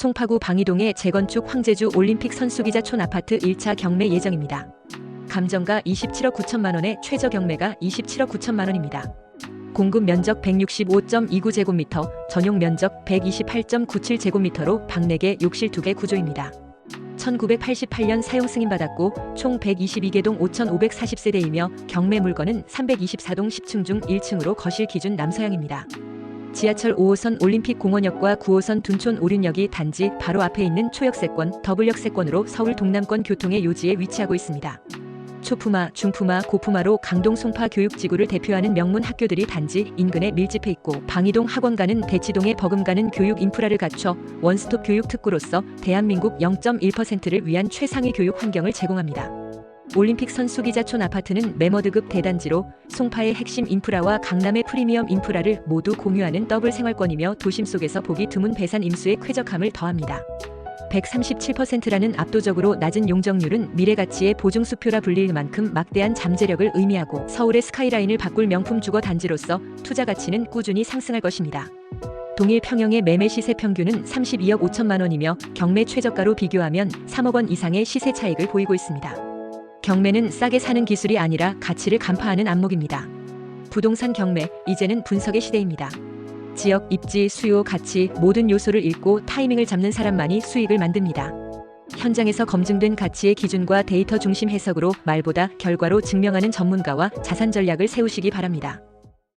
송파구 방이동의 재건축 황제주 올림픽 선수기자촌 아파트 1차 경매 예정입니다. 감정가 27억 9천만 원에 최저 경매가 27억 9천만 원입니다. 공급 면적 165.29제곱미터, 전용 면적 128.97제곱미터로 방 4개, 욕실 2개 구조입니다. 1988년 사용 승인받았고 총 122개 동 5,540세대이며 경매 물건은 324동 10층 중 1층으로 거실 기준 남서향입니다. 지하철 5호선 올림픽 공원역과 9호선 둔촌 오륜역이 단지 바로 앞에 있는 초역세권, 더블역세권으로 서울 동남권 교통의 요지에 위치하고 있습니다. 초품화, 중품화, 고품화로 강동 송파 교육지구를 대표하는 명문 학교들이 단지 인근에 밀집해 있고 방이동 학원가는 대치동에 버금가는 교육 인프라를 갖춰 원스톱 교육 특구로서 대한민국 0.1%를 위한 최상위 교육 환경을 제공합니다. 올림픽 선수 기자촌 아파트는 메머드급 대단지로 송파의 핵심 인프라와 강남의 프리미엄 인프라를 모두 공유하는 더블 생활권이며 도심 속에서 보기 드문 배산 임수의 쾌적함을 더합니다. 137%라는 압도적으로 낮은 용적률은 미래 가치의 보증 수표라 불릴 만큼 막대한 잠재력을 의미하고 서울의 스카이라인을 바꿀 명품 주거 단지로서 투자 가치는 꾸준히 상승할 것입니다. 동일 평형의 매매 시세 평균은 32억 5천만 원이며 경매 최저가로 비교하면 3억 원 이상의 시세 차익을 보이고 있습니다. 경매는 싸게 사는 기술이 아니라 가치를 간파하는 안목입니다. 부동산 경매, 이제는 분석의 시대입니다. 지역, 입지, 수요, 가치 모든 요소를 읽고 타이밍을 잡는 사람만이 수익을 만듭니다. 현장에서 검증된 가치의 기준과 데이터 중심 해석으로 말보다 결과로 증명하는 전문가와 자산 전략을 세우시기 바랍니다.